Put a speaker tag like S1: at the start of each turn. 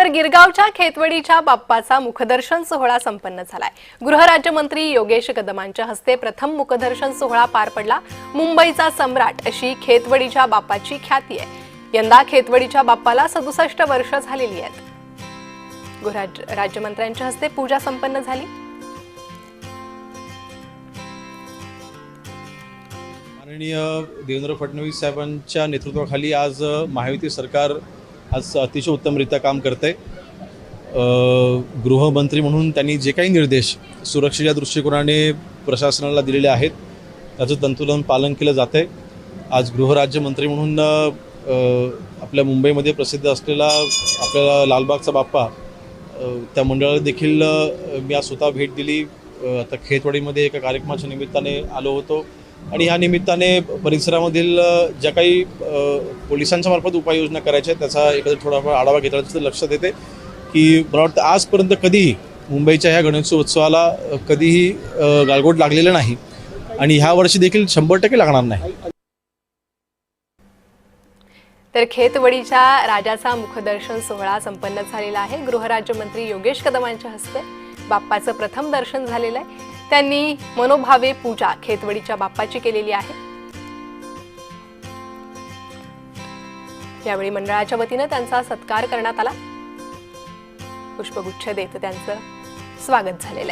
S1: तर गिरगावच्या खेतवडीच्या बाप्पाचा मुखदर्शन सोहळा संपन्न झालाय. गृहराज्यमंत्री योगेश कदमांच्या हस्ते प्रथम मुखदर्शन सोहळा पार पडला. मुंबईचा सम्राट अशी खेतवडीच्या बाप्पाची ख्याती आहे. यंदा खेतवडीच्या बाप्पाला सदुसष्ट वर्ष झालेली आहेत. गृहराज्य राज्यमंत्र्यांच्या हस्ते पूजा संपन्न झाली.
S2: माननीय देवेंद्र फडणवीस साहेबांच्या नेतृत्वाखाली आज महायुती सरकार आज अतिशय उत्तमरित्या काम करते गृहमंत्री म्हणून त्यांनी जे काही निर्देश सुरक्षेच्या दृष्टिकोनाने प्रशासनाला दिलेले आहेत त्याचं तंतुलन पालन केलं जाते आज गृहराज्यमंत्री म्हणून आपल्या मुंबईमध्ये प्रसिद्ध असलेला आपल्याला लालबागचा बाप्पा त्या मंडळाला देखील मी आज स्वतः भेट दिली. आता खेतवाडीमध्ये एका कार्यक्रमाच्या निमित्ताने आलो होतो. आणि ह्या निमित्ताने परिसरामधील ज्या काही पोलिसांच्या मार्फत उपाययोजना करायच्या त्याचा एखादा थोडाफार आढावा घेतल्याचं लक्षात येते की मला वाटतं आजपर्यंत कधीही मुंबईच्या ह्या गणेशोत्सवाला उत्सवाला कधीही गालगोट लागलेलं नाही. आणि ह्या वर्षी देखील शंभर टक्के लागणार नाही.
S1: तर खेतवडीच्या राजाचा मुखदर्शन सोहळा संपन्न झालेला आहे. गृहराज्यमंत्री योगेश कदमांच्या हस्ते बाप्पाचं प्रथम दर्शन झालेलं आहे. त्यांनी मनोभावे पूजा खेतवडीच्या बाप्पाची केलेली आहे. यावेळी मंडळाच्या वतीनं त्यांचा सत्कार करण्यात आला. पुष्पगुच्छ देत त्यांचं स्वागत झालेलं आहे.